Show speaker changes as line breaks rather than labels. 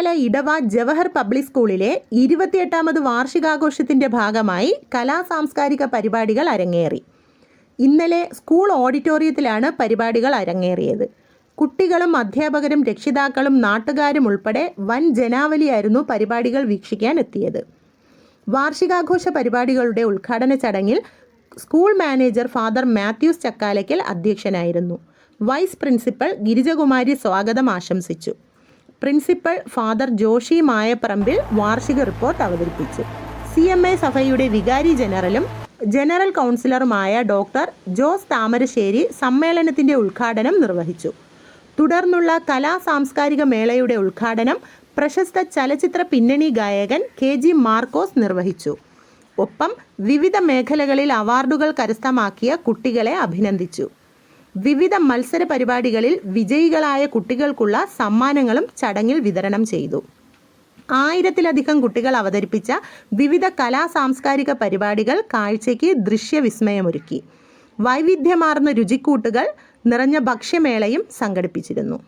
വർക്കല ഇടവ Jawahar public സ്കൂളിലെ ഇരുപത്തിയെട്ടാമത് വാർഷികാഘോഷത്തിന്റെ ഭാഗമായി കലാ സാംസ്കാരിക പരിപാടികൾ അരങ്ങേറി. ഇന്നലെ സ്കൂൾ ഓഡിറ്റോറിയത്തിലാണ് പരിപാടികൾ അരങ്ങേറിയത്. കുട്ടികളും അധ്യാപകരും രക്ഷിതാക്കളും നാട്ടുകാരും ഉൾപ്പെടെ വൻ ജനാവലിയായിരുന്നു പരിപാടികൾ വീക്ഷിക്കാൻ എത്തിയത്. വാർഷികാഘോഷ പരിപാടികളുടെ ഉദ്ഘാടന ചടങ്ങിൽ school manager father Mathews Chakkalakkal അധ്യക്ഷനായിരുന്നു. വൈസ് പ്രിൻസിപ്പൽ ഗിരിജകുമാരി സ്വാഗതം ആശംസിച്ചു. പ്രിൻസിപ്പൽ ഫാദർ ജോഷി മായപ്പറമ്പിൽ വാർഷിക റിപ്പോർട്ട് അവതരിപ്പിച്ചു. സി എം എ സഭയുടെ വികാരി ജനറലും ജനറൽ കൗൺസിലറുമായ ഡോക്ടർ ജോസ് താമരശ്ശേരി സമ്മേളനത്തിന്റെ ഉദ്ഘാടനം നിർവഹിച്ചു. തുടർന്നുള്ള കലാ സാംസ്കാരിക മേളയുടെ ഉദ്ഘാടനം പ്രശസ്ത ചലച്ചിത്ര പിന്നണി ഗായകൻ കെ ജി മാർക്കോസ് നിർവഹിച്ചു. ഒപ്പം വിവിധ മേഖലകളിൽ അവാർഡുകൾ കരസ്ഥമാക്കിയ കുട്ടികളെ അഭിനന്ദിച്ചു. വിവിധ മത്സര പരിപാടികളിൽ വിജയികളായ കുട്ടികൾക്കുള്ള സമ്മാനങ്ങളും ചടങ്ങിൽ വിതരണം ചെയ്തു. ആയിരത്തിലധികം കുട്ടികൾ അവതരിപ്പിച്ച വിവിധ കലാ സാംസ്കാരിക പരിപാടികൾ കാഴ്ചയ്ക്ക് ദൃശ്യവിസ്മയമൊരുക്കി. വൈവിധ്യമാർന്ന രുചിക്കൂട്ടുകൾ നിറഞ്ഞ ഭക്ഷ്യമേളയും സംഘടിപ്പിച്ചിരുന്നു.